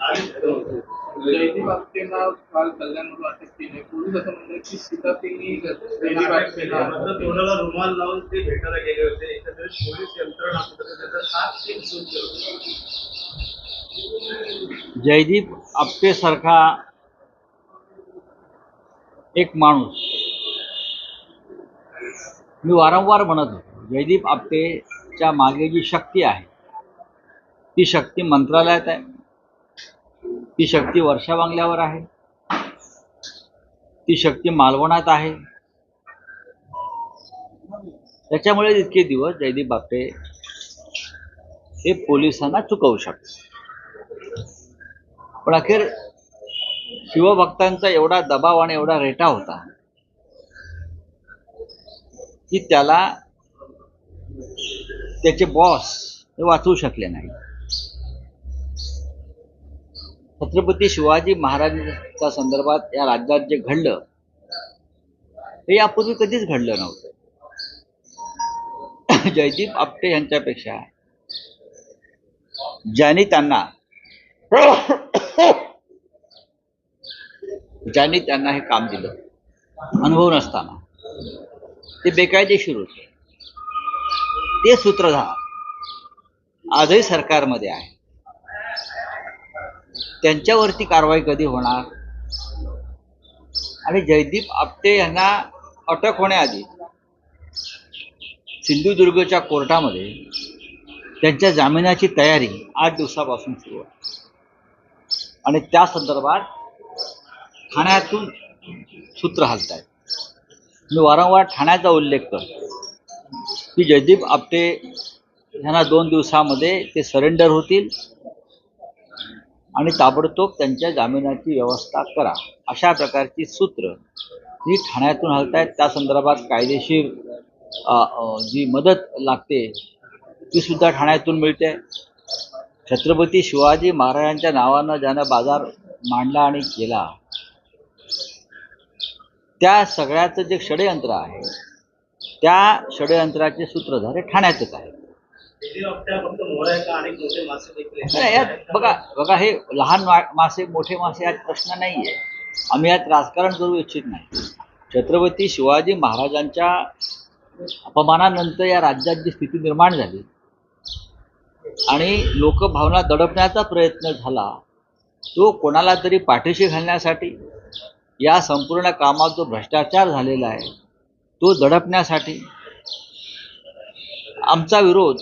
जयदीप आपटेंना काल कल्याणमधून अटक केली पोलीस असं म्हणतात की सीता त्यांनी जयदीप आपटेंना तोंडाला रुमाल लावून ते भेटायला गेले होते. एकंदरीत पोलीस यंत्रणा कुठेतरी त्याचा हात एक सूट ठेवतो. जयदीप आपटेसारखा एक माणूस. मी वारंवार म्हणत होतो जयदीप आपटेच्या मागे जी शक्ती आहे ती शक्ती मंत्रालयात आहे. ती शक्ती वर्षा बांगल्यावर आहे. ती शक्ती मालवणात आहे. त्याच्यामुळे इतके दिवस जयदीप बापटे हे पोलिसांना चुकवू शकते पण अखेर शिवभक्तांचा एवढा दबाव आणि एवढा रेटा होता की त्याला त्याचे बॉस हे वाचवू शकले नाही छत्रपती शिवाजी महाराजांच्या संदर्भात या राज्यात जे घडलं हे यापूर्वी कधीच घडलं नव्हतं. जयदीप आपटे यांच्यापेक्षा ज्यांनी त्यांना ज्यांनी त्यांना हे काम दिलं अनुभव नसताना ते बेकायदेशीर होते. ते सूत्रधार आजही सरकारमध्ये आहे. त्यांच्यावरती कारवाई कधी होणार? आणि जयदीप आपटे यांना अटक होण्याआधी सिंधुदुर्गच्या कोर्टामध्ये त्यांच्या जामिनाची तयारी आठ दिवसापासून सुरू आहे. आणि त्या संदर्भात ठाण्यातून सूत्र हलत आहेत मी वारंवार ठाण्याचा उल्लेख करतो की जयदीप आपटे यांना दोन दिवसामध्ये ते सरेंडर होतील. आणि ताबडतोब त्यांच्या जामिनाची व्यवस्था करा. अशा प्रकारची सूत्र ही ठाण्यातून हलतायत. त्या संदर्भात कायदेशीर जी मदत लागते ती सुद्धा ठाण्यातून मिळते. छत्रपती शिवाजी महाराजांच्या नावानं ज्यानं बाजार मांडला आणि केला त्या सगळ्याचं जे षडयंत्र आहे त्या षडयंत्राचे सूत्रधारे ठाण्यातच आहे यात बघा बघा हे लहान मा- मासे मोठे मासे यात प्रश्न नाही आहे आम्ही यात राजकारण करू इच्छित नाही. छत्रपती शिवाजी महाराजांच्या अपमानानंतर या राज्यात जी स्थिती निर्माण झाली आणि लोकभावना दडपण्याचा प्रयत्न झाला तो कोणाला तरी पाठीशी घालण्यासाठी या संपूर्ण कामात जो भ्रष्टाचार झालेला आहे तो दडपण्यासाठी आमचा विरोध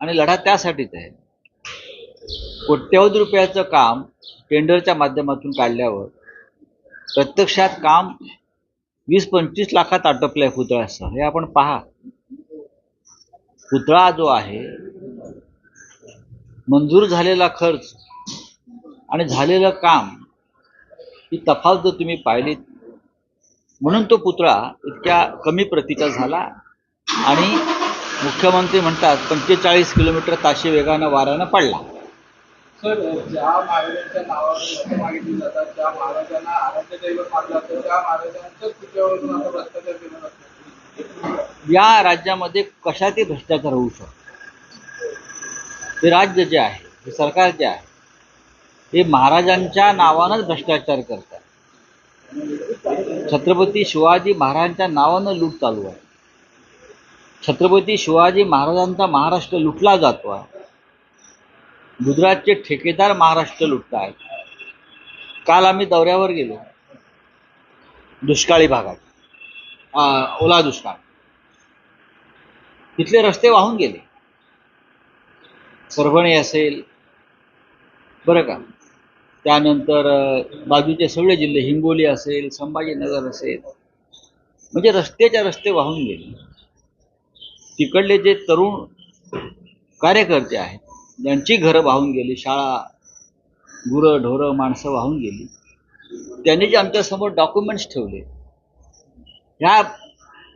आणि लढा त्यासाठीच आहे. कोट्यवधी रुपयाचं काम टेंडरच्या माध्यमातून काढल्यावर प्रत्यक्षात काम वीस पंचवीस लाखात आटोपलं आहे पुतळ्यासह. हे आपण पहा. पुतळा जो आहे मंजूर झालेला खर्च आणि झालेलं काम ही तफावत जर तुम्ही पाहिलीत म्हणून तो पुतळा इतक्या कमी प्रतीचा झाला आणि मुख्यमंत्री म्हणतात पंचेचाळीस किलोमीटर ताशी वेगानं वाऱ्यानं पडला. सर ज्या महाराजांच्या नावावर मतं मागितली जातात ज्या महाराजांना आराध्य दैवत मानलं जातं. त्या महाराजांच्याच पुतळ्यावरून आता भ्रष्टाचार केला जातो. या राज्यामध्ये कशातही भ्रष्टाचार होऊ शकतो. हे राज्य जे आहे हे सरकार जे आहे हे महाराजांच्या नावानंच भ्रष्टाचार करतात. छत्रपती शिवाजी महाराजांच्या नावानं लूट चालू आहे. छत्रपती शिवाजी महाराजांचा महाराष्ट्र लुटला जातो आहे. गुजरातचे ठेकेदार महाराष्ट्र लुटत आहेत. काल आम्ही दौऱ्यावर गेलो. दुष्काळी भागात. ओला दुष्काळ. तिथले रस्ते वाहून गेले. परभणी असेल बरं का. त्यानंतर बाजूचे सगळे जिल्हे हिंगोली असेल संभाजीनगर असेल म्हणजे रस्त्याच्या रस्ते वाहून गेले. तिकडले जे तरुण कार्यकर्ते आहेत ज्यांची घरं वाहून गेली शाळा गुरं ढोरं माणसं वाहून गेली त्यांनी जे आमच्यासमोर डॉक्युमेंट्स ठेवले. ह्या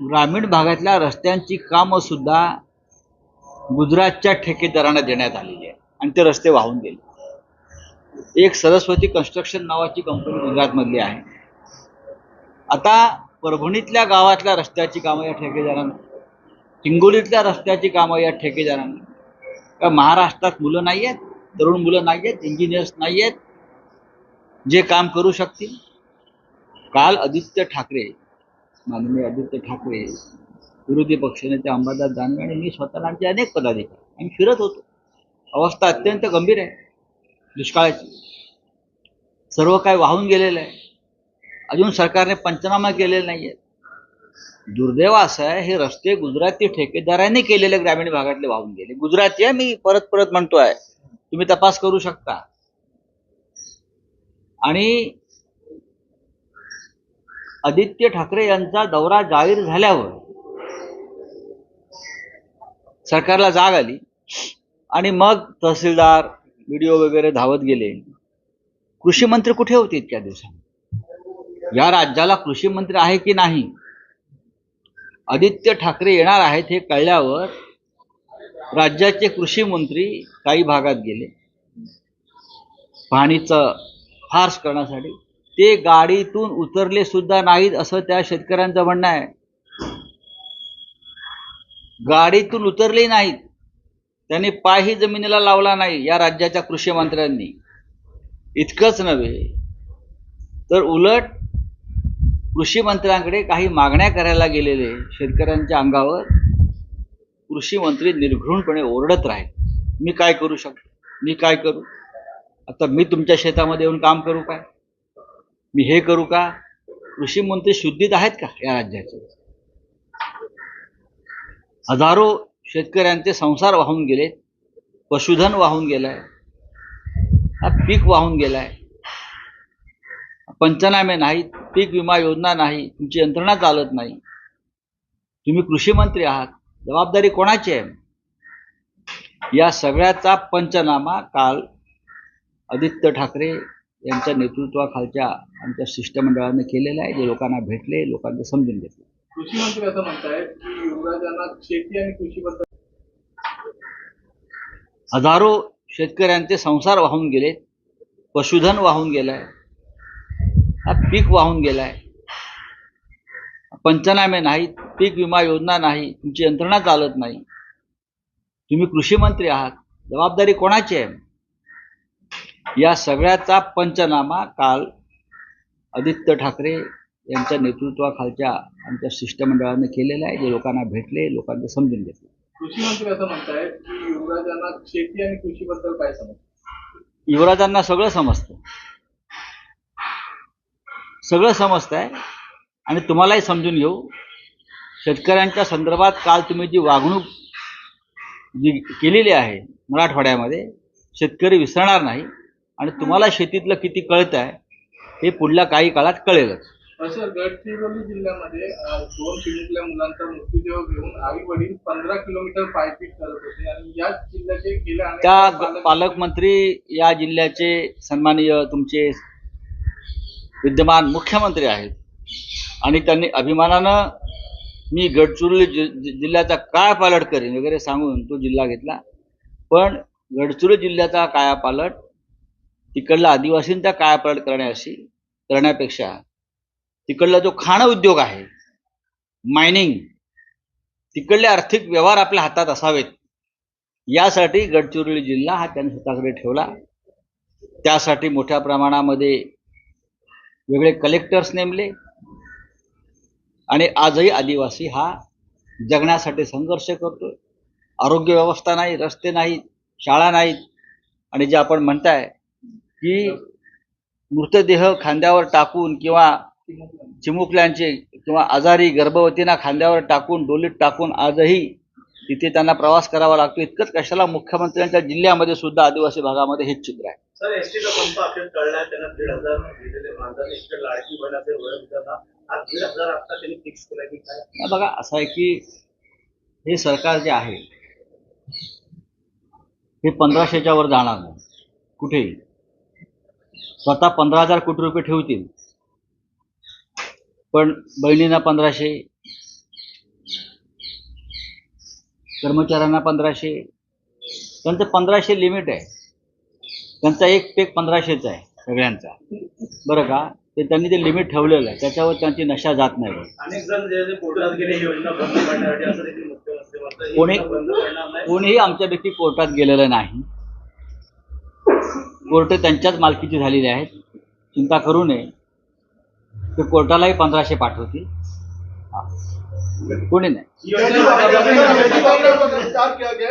ग्रामीण भागातल्या रस्त्यांची कामं सुद्धा गुजरातच्या ठेकेदारांना देण्यात आलेली आहे आणि ते रस्ते वाहून गेले. एक सरस्वती कन्स्ट्रक्शन नावाची कंपनी गुजरातमधली आहे. आता परभणीतल्या गावातल्या रस्त्याची कामं या ठेकेदारांना हिंगोलीतल्या रस्त्याची कामं या ठेकेदारांनी. का महाराष्ट्रात मुलं नाही आहेत तरुण मुलं नाही आहेत इंजिनियर्स नाही आहेत जे काम करू शकतील. काल आदित्य ठाकरे माननीय आदित्य ठाकरे विरोधी पक्षनेते अंबादास दानवे आणि मी स्वतः आमचे अनेक पदाधिकारी. आम्ही फिरत होतो. अवस्था अत्यंत गंभीर आहे. दुष्काळाची. सर्व काय वाहून गेलेलं आहे. अजून सरकारने पंचनामा केलेला नाही आहे दुर्दैव असं आहे हे रस्ते गुजराती ठेकेदारांनी केलेले ग्रामीण भागातले वाहून गेले. गुजराती आहे मी परत परत म्हणतोय तुम्ही तपास करू शकता. आणि आदित्य ठाकरे यांचा दौरा जाहीर झाल्यावर सरकारला जाग आली. आणि मग तहसीलदार व्हिडिओ वगैरे धावत गेले. कृषी मंत्री कुठे होते इतक्या दिवसात या राज्याला कृषी मंत्री आहे की नाही? आदित्य ठाकरे येणार आहेत हे कळल्यावर राज्याचे कृषी मंत्री काही भागात गेले. पाणीचं फार्स करण्यासाठी. ते गाडीतून उतरले सुद्धा नाहीत असं त्या शेतकऱ्यांचं म्हणणं आहे. गाडीतून उतरले नाहीत. त्यांनी पायही जमिनीला लावला नाही या राज्याच्या कृषी मंत्र्यांनी. इतकंच नव्हे तर उलट कृषी मंत्र्यांकडे काही मागण्या करायला गेलेले शेतकऱ्यांच्या अंगावर कृषी मंत्री निर्घृणपणे ओरडत राहील. मी काय करू शकतो? मी काय करू? आता मी तुमच्या शेतामध्ये येऊन काम करू काय? मी हे करू का? कृषी मंत्री शुद्धीत आहेत का या राज्याचे? हजारो शेतकऱ्यांचे संसार वाहून गेले पशुधन वाहून गेलाय हा पीक वाहून गेलाय. पंचनामे नाहीत पीक विमा योजना नाही तुमची यंत्रणा चालत नाही. तुम्ही कृषी मंत्री आहात जबाबदारी कोणाची आहे? या सगळ्याचा पंचनामा काल आदित्य ठाकरे यांच्या नेतृत्वाखालच्या आमच्या शिष्टमंडळाने केलेला आहे जे लोकांना भेटले लोकांना समजून घेतले. कृषी मंत्री असं म्हणतायत की युवराजांना शेती आणि कृषीबद्दल हजारो शेतकऱ्यांचे संसार वाहून गेले पशुधन वाहून गेलाय. हा पीक वाहून गेलाय. पंचनामे नाहीत पीक विमा योजना नाही तुमची यंत्रणा चालत नाही. तुम्ही कृषी मंत्री आहात जबाबदारी कोणाची आहे? या सगळ्याचा पंचनामा काल आदित्य ठाकरे यांच्या नेतृत्वाखालच्या आमच्या शिष्टमंडळाने केलेला आहे जे लोकांना भेटले लोकांना समजून घेतले. कृषी मंत्री असं म्हणतायत की युवराजांना शेती आणि कृषीबद्दल काय समजतं? युवराजांना सगळं समजतं. सगळं समजतंय. आणि तुम्हालाही समजून घेऊ. शेतकऱ्यांच्या संदर्भात काल तुम्ही जी वागणूक जी केलेली आहे मराठवाड्यामध्ये शेतकरी विसरणार नाही. आणि तुम्हाला शेतीतलं किती कळत आहे हे पुढल्या काही काळात कळेलच. असं गडचिरोली जिल्ह्यामध्ये दोन चिमुकल्या मुलांचा मृत्यूदेह घेऊन आई वडील पंधरा किलोमीटर पायपीट करत होते. आणि याच जिल्ह्याचे गेल्या त्या पालक- पालकमंत्री या जिल्ह्याचे सन्माननीय तुमचे विद्यमान मुख्यमंत्री आहेत. आणि त्यांनी अभिमानानं मी गडचिरोली जि जिल्ह्याचा जिल्ह्याचा कायापालट करेन वगैरे सांगून तो जिल्हा घेतला. पण गडचिरोली जिल्ह्याचा कायापालट तिकडला आदिवासींचा कायापालट करण्याशी करण्यापेक्षा तिकडला जो खाणं उद्योग आहे मायनिंग तिकडले आर्थिक व्यवहार आपल्या हातात असावेत यासाठी गडचिरोली जिल्हा हा त्यांनी स्वतःकडे ठेवला. त्यासाठी मोठ्या प्रमाणामध्ये वेगळे कलेक्टर्स नेमले. आणि आजही आदिवासी हा जगण्यासाठी संघर्ष करतोय. आरोग्य व्यवस्था नाही रस्ते नाहीत शाळा नाहीत आणि जे आपण म्हणताय की मृतदेह खांद्यावर टाकून किंवा चिमुकल्यांचे किंवा आजारी गर्भवतींना खांद्यावर टाकून डोलीत टाकून आजही तिथे त्यांना प्रवास करावा लागतो. इतकंच कशाला मुख्यमंत्र्यांच्या जिल्ह्यामध्ये सुद्धा आदिवासी भागामध्ये हेच चित्र आहे. सर एसटीचा पंप अखेर कळलाय त्यांना दीड हजार दिलेले मानधन इतकं लाडकी बहिणाचे वय होताना आज दीड हजार आता त्यांनी फिक्स केलं की काय? नाही बघा असं आहे की हे सरकार जे आहे हे पंधराशेच्या वर जाणार नाही. कुठेही स्वतः पंधरा हजार कोटी रुपये ठेवतील. पण बहिणींना पंधराशे कर्मचाऱ्यांना पंधराशे. त्यांचं पंधराशे लिमिट आहे. त्यांचा एक पेक पंधराशेचा आहे सगळ्यांचा. बरं का? ते त्यांनी ते लिमिट ठेवलेलं आहे त्याच्यावर त्यांची नशा जात नाही. अनेक जण गेले योजना बंद असं कोणी- कोणीही आमच्यापैकी कोर्टात गेलेलं नाही. कोर्ट त्यांच्याच मालकीची झालेली आहेत. चिंता करू नये. ते कोर्टालाही पंधराशे पाठवतील. हा. ही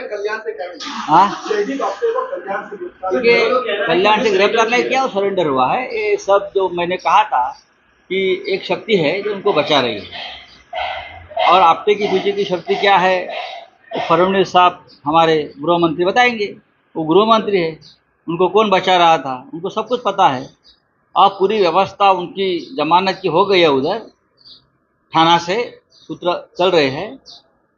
कल्याण से? हाँ। गिरफ़्तार नहीं किया सरेंडर हुआ है। ये सब जो मैंने कहा था कि एक शक्ति है जो उनको बचा रही है। और आपटे के पीछे की शक्ति क्या है? तो साहब हमारे गृह मंत्री बताएँगे। वो गृह मंत्री है। उनको कौन बचा रहा था? उनको सब कुछ पता है। और पूरी व्यवस्था उनकी जमानत की हो गई है उधर थाना से। सूत्र चल रहे हैं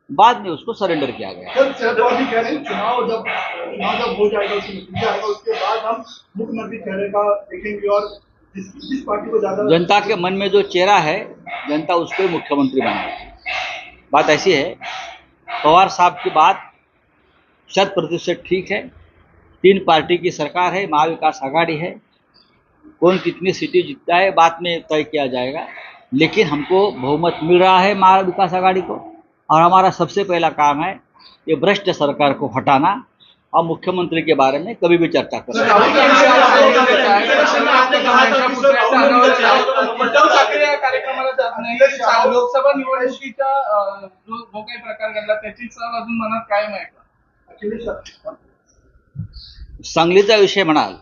बाद में उसको सरेंडर किया गया। सर शरद कह रहे हैं चुनाव जब चुनाव जब हो जाएगा उसकी नतीजा आएगा उसके बाद हम मुख्यमंत्री चेहरे का देखेंगे और जिस जिस पार्टी को ज़्यादा जनता के मन में जो चेहरा है जनता उसको मुख्यमंत्री बनाएगी बात ऐसी है पवार साहब की बात शत प्रतिशत ठीक है। तीन पार्टी की सरकार है महाविकास आघाड़ी है। कौन कितनी सीटें जीतता है बाद में तय किया जाएगा। लेकिन हमको बहुमत मिल रहा है महाविकास आघाड़ी को। और हमारा सबसे पहला काम है ये भ्रष्ट सरकार को हटाना। और मुख्यमंत्री के बारे में कभी भी चर्चा करना सा- लोकसभा निवडणुकीचा अं, जो जो काही प्रकार घडला त्याची चाल अजून मनात कायम आहे का? अखिलेश यादव- सांगलीचा विषय म्हणाल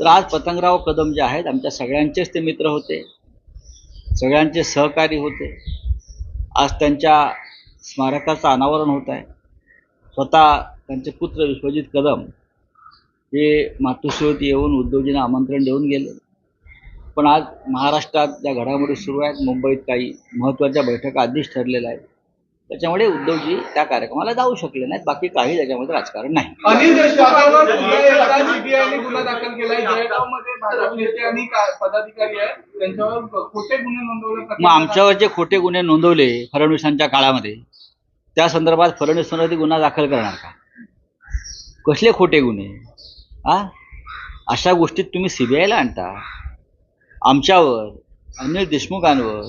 तर आज पतंगराव कदम जे आहेत आमच्या सगळ्यांचेच ते मित्र होते. सगळ्यांचे सहकारी होते. आज त्यांच्या स्मारकाचं अनावरण होत आहे. स्वतः त्यांचे पुत्र विश्वजित कदम हे मातोश्रीवरती येऊन उद्धवजींना आमंत्रण देऊन गेले. पण आज महाराष्ट्रात ज्या घडामोडी सुरू आहेत मुंबईत काही महत्त्वाच्या बैठका आधीच ठरलेल्या आहेत. त्याच्यामुळे उद्धवजी त्या कार्यक्रमाला जाऊ शकले नाहीत. बाकी काही त्याच्यामध्ये राजकारण नाही. अनिल देशमुखांवर पुन्हा एकदा सीबीआयने गुन्हा दाखल केलाय जळगावमध्ये भाजप नेते आणि का- पदाधिकारी आहेत त्यांच्यावर खोटे गुन्हे नोंदवले मग आमच्यावर जे खोटे गुन्हे नोंदवले फडणवीसांच्या काळामध्ये त्या संदर्भात फडणवीसांवरती गुन्हा दाखल करणार का? कसले खोटे गुन्हे? आ? अशा गोष्टीत तुम्ही सीबीआयला आणता. आमच्यावर अनिल देशमुखांवर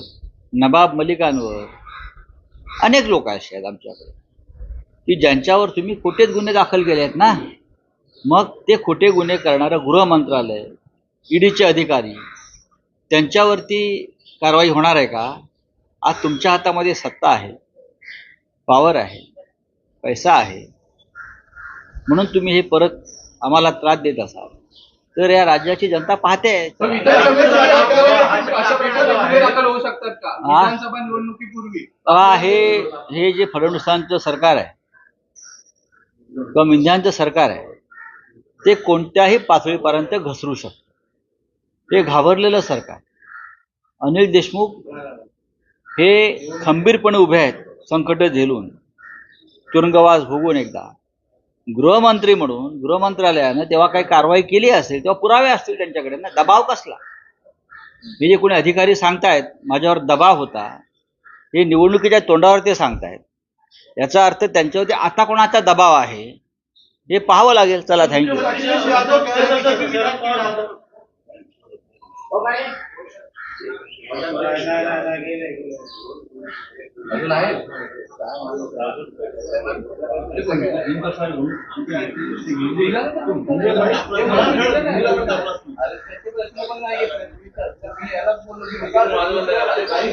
नबाब मलिकांवर अनेक लोक असे आहेत आमच्याकडे. की ज्यांच्यावर तुम्ही खोटेच गुन्हे दाखल केले आहेत ना मग ते खोटे गुन्हे करणारं गृह मंत्रालय ईडीचे अधिकारी त्यांच्यावरती कारवाई होणार आहे का? आज तुमच्या हातामध्ये सत्ता आहे पॉवर आहे पैसा आहे. म्हणून तुम्ही हे परत आम्हाला त्रास देत असाल. तर या राज्याची जनता पाहते. हा? हे. हे जे फडणवीसांचं सरकार आहे किंवा मिंध्यांचं सरकार आहे ते कोणत्याही पातळीपर्यंत घसरू शकतं. हे घाबरलेलं सरकार अनिल देशमुख हे खंबीरपणे उभे आहेत संकट झेलून. तुरुंगवास भोगून एकदा. गृहमंत्री म्हणून गृहमंत्रालयानं तेव्हा काही कारवाई केली असेल तेव्हा पुरावे असतील त्यांच्याकडे. ना दबाव कसला? हे जे कोणी अधिकारी सांगतायत माझ्यावर दबाव होता हे निवडणुकीच्या तोंडावर ते सांगतायत. याचा अर्थ त्यांच्यावरती आता कोणाचा दबाव आहे हे पाहावं लागेल. चला थँक्यू अखिलेश यादव कह रहे हैं कि शरद पवार नाही, नाही, नाही, गेले, अजून आहे? याला बोललो की